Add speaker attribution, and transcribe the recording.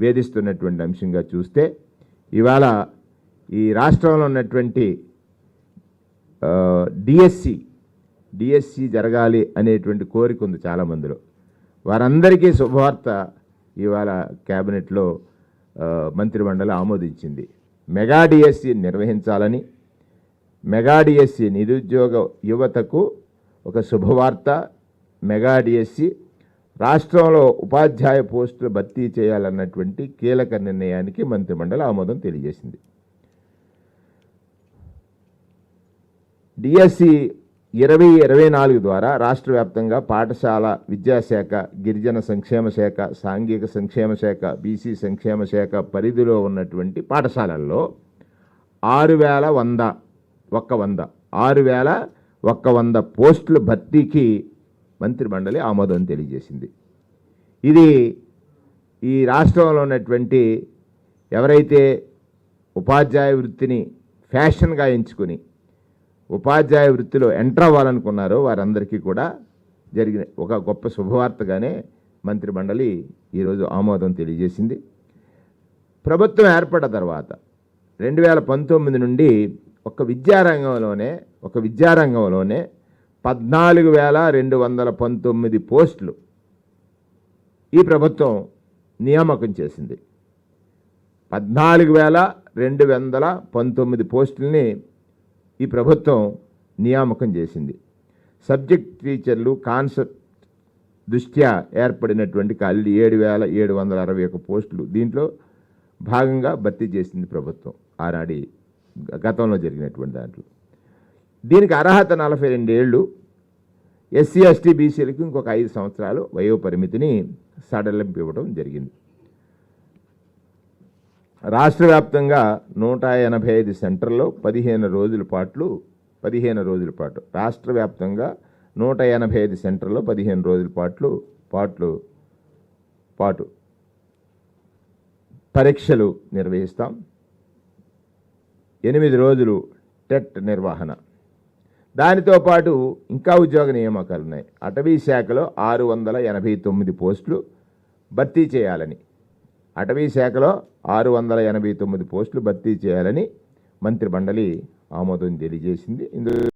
Speaker 1: వేధిస్తున్నటువంటి అంశంగా చూస్తే ఇవాళ ఈ రాష్ట్రంలో ఉన్నటువంటి డిఎస్సి డిఎస్సి జరగాలి అనేటువంటి కోరిక ఉంది చాలామందిలో. వారందరికీ శుభవార్త ఇవాళ క్యాబినెట్లో మంత్రిమండలి ఆమోదించింది. మెగా డిఎస్సి నిర్వహించాలని మెగా డిఎస్సి నిరుద్యోగ యువతకు ఒక శుభవార్త మెగా డిఎస్సి రాష్ట్రంలో ఉపాధ్యాయ పోస్టులు భర్తీ చేయాలన్నటువంటి కీలక నిర్ణయానికి మంత్రిమండలి ఆమోదం తెలియజేసింది. డిఎస్సి ఇరవై ఇరవై నాలుగు ద్వారా రాష్ట్ర వ్యాప్తంగా పాఠశాల విద్యాశాఖ గిరిజన సంక్షేమ శాఖ సాంఘిక సంక్షేమ శాఖ బీసీ సంక్షేమ శాఖ పరిధిలో ఉన్నటువంటి పాఠశాలల్లో ఆరు వేల వంద ఒక్క వంద ఆరు వేల ఒక్క వంద పోస్టులు భర్తీకి మంత్రిమండలి ఆమోదం తెలియజేసింది. ఇది ఈ రాష్ట్రంలో ఉన్నటువంటి ఎవరైతే ఉపాధ్యాయ వృత్తిని ఫ్యాషన్గా ఎంచుకుని ఉపాధ్యాయ వృత్తిలో ఎంటర్ అవ్వాలనుకున్నారో వారందరికీ కూడా జరిగిన ఒక గొప్ప శుభవార్తగానే మంత్రిమండలి ఈరోజు ఆమోదం తెలియజేసింది. ప్రభుత్వం ఏర్పడ్డ తర్వాత రెండు వేల పంతొమ్మిది నుండి ఒక విద్యారంగంలోనే ఒక విద్యారంగంలోనే పద్నాలుగు వేల రెండు వందల పంతొమ్మిది పోస్టులు ఈ ప్రభుత్వం నియామకం చేసింది. పద్నాలుగు వేల రెండు వందల పంతొమ్మిది పోస్టుల్ని ఈ ప్రభుత్వం నియామకం చేసింది. సబ్జెక్ట్ టీచర్లు కాన్సెప్ట్ దృష్ట్యా ఏర్పడినటువంటి ఖాళీలు ఏడు వేల ఏడు వందల అరవై ఒక పోస్టులు దీంట్లో భాగంగా భర్తీ చేసింది ప్రభుత్వం. ఆనాడి గతంలో జరిగినటువంటి దాంట్లో. దీనికి అర్హత నలభై రెండేళ్ళు ఎస్సీ ఎస్టీ బీసీలకు ఇంకొక ఐదు సంవత్సరాలు వయో పరిమితిని సడలింపు ఇవ్వడం జరిగింది. రాష్ట్ర వ్యాప్తంగా నూట ఎనభై ఐదు సెంటర్లో పదిహేను రోజుల పాటు పదిహేను రోజుల పాటు రాష్ట్ర వ్యాప్తంగా నూట ఎనభై ఐదు సెంటర్లో పదిహేను రోజుల పాటు పాటలు పాటు పరీక్షలు నిర్వహిస్తాం. ఎనిమిది రోజులు టెట్ నిర్వహణ. దానితో పాటు ఇంకా ఉద్యోగ నియామకాలు ఉన్నాయి. అటవీ శాఖలో ఆరు వందల ఎనభై తొమ్మిది పోస్టులు భర్తీ చేయాలని. అటవీ శాఖలో ఆరు వందల ఎనభై తొమ్మిది పోస్టులు భర్తీ చేయాలని మంత్రి మండలి ఆమోదం తెలియజేసింది. ఇందులో